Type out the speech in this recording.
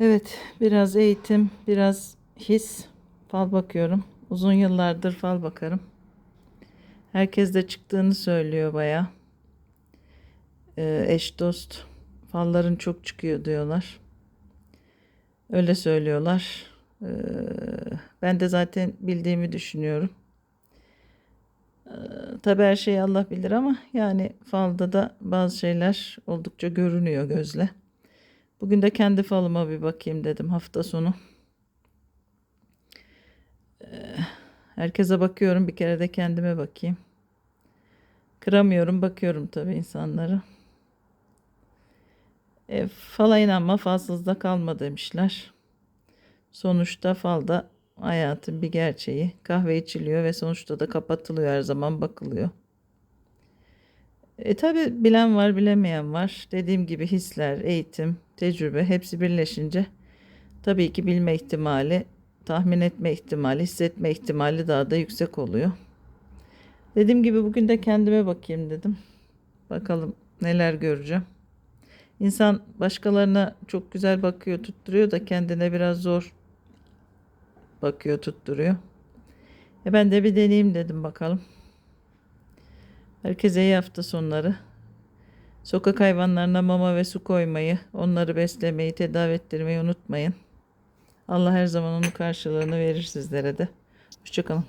Evet, biraz eğitim, biraz his. Fal bakıyorum. Uzun yıllardır fal bakarım. Herkes de çıktığını söylüyor baya. eş dost. Falların çok çıkıyor diyorlar. Öyle söylüyorlar. Ee, ben de zaten bildiğimi düşünüyorum. Ee, tabii her şeyi Allah bilir ama yani falda da bazı şeyler oldukça görünüyor gözle. Bugün de kendi falıma bir bakayım dedim hafta sonu. Ee, Herkese bakıyorum bir kere de kendime bakayım. Kıramıyorum bakıyorum tabii insanları. E, fala inanma falsızda kalma demişler. Sonuçta falda hayatın bir gerçeği. Kahve içiliyor ve sonuçta da kapatılıyor her zaman bakılıyor. E tabi bilen var bilemeyen var. Dediğim gibi hisler, eğitim, tecrübe hepsi birleşince tabii ki bilme ihtimali, tahmin etme ihtimali, hissetme ihtimali daha da yüksek oluyor. Dediğim gibi bugün de kendime bakayım dedim. Bakalım neler göreceğim. İnsan başkalarına çok güzel bakıyor, tutturuyor da kendine biraz zor bakıyor, tutturuyor. E ben de bir deneyeyim dedim bakalım. Herkese iyi hafta sonları. Sokak hayvanlarına mama ve su koymayı, onları beslemeyi, tedavi ettirmeyi unutmayın. Allah her zaman onun karşılığını verir sizlere de. Hoşçakalın.